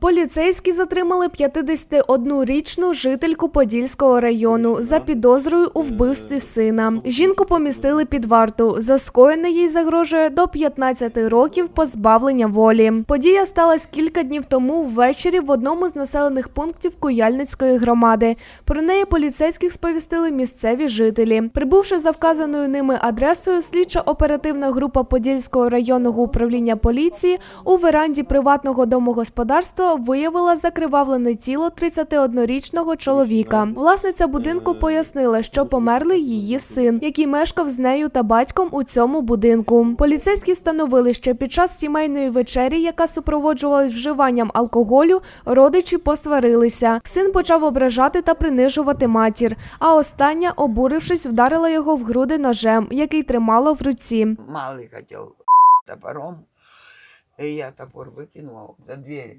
Поліцейські затримали 51-річну жительку Подільського району за підозрою у вбивстві сина. Жінку помістили під варту. За скоєне їй загрожує до 15 років позбавлення волі. Подія сталася кілька днів тому ввечері в одному з населених пунктів Куяльницької громади. Про неї поліцейських сповістили місцеві жителі. Прибувши за вказаною ними адресою, слідча оперативна група Подільського районного управління поліції у веранді приватного домогосподарства виявила закривавлене тіло 31-річного чоловіка. Власниця будинку пояснила, що померли її син, який мешкав з нею та батьком у цьому будинку. Поліцейські встановили, що під час сімейної вечері, яка супроводжувалась вживанням алкоголю, родичі посварилися. Син почав ображати та принижувати матір. А остання, обурившись, вдарила його в груди ножем, який тримала в руці. Малый хотел топором, и я топор выкинула за дверь.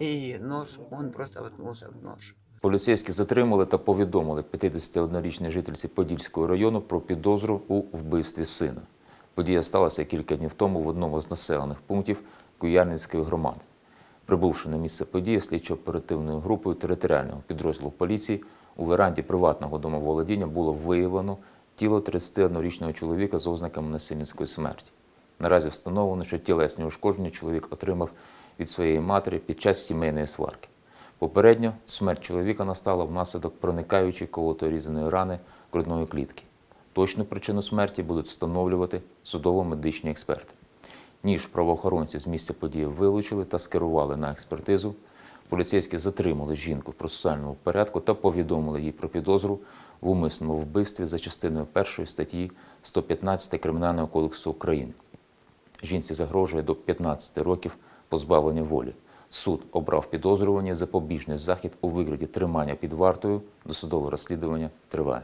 И нож, он просто воткнулся в нож. Поліцейські затримали та повідомили 51-річній жительці Подільського району про підозру у вбивстві сина. Подія сталася кілька днів тому в одному з населених пунктів Куяльницької громади. Прибувши на місце події слідчо-оперативною групою територіального підрозділу поліції у веранді приватного домоволодіння було виявлено тіло 31-річного чоловіка з ознаками насильницької смерті. Наразі встановлено, що тілесні ушкодження чоловік отримав від своєї матері під час сімейної сварки. Попередньо смерть чоловіка настала внаслідок проникаючої колото-різаної рани грудної клітки. Точну причину смерті будуть встановлювати судово-медичні експерти. Ніж правоохоронці з місця події вилучили та скерували на експертизу. Поліцейські затримали жінку в процесуальному порядку та повідомили їй про підозру в умисному вбивстві за частиною 1 статті 115 Кримінального кодексу України. Жінці загрожує до 15 років позбавлення волі. Суд обрав підозрювані запобіжний захід у вигляді тримання під вартою. Досудове розслідування триває.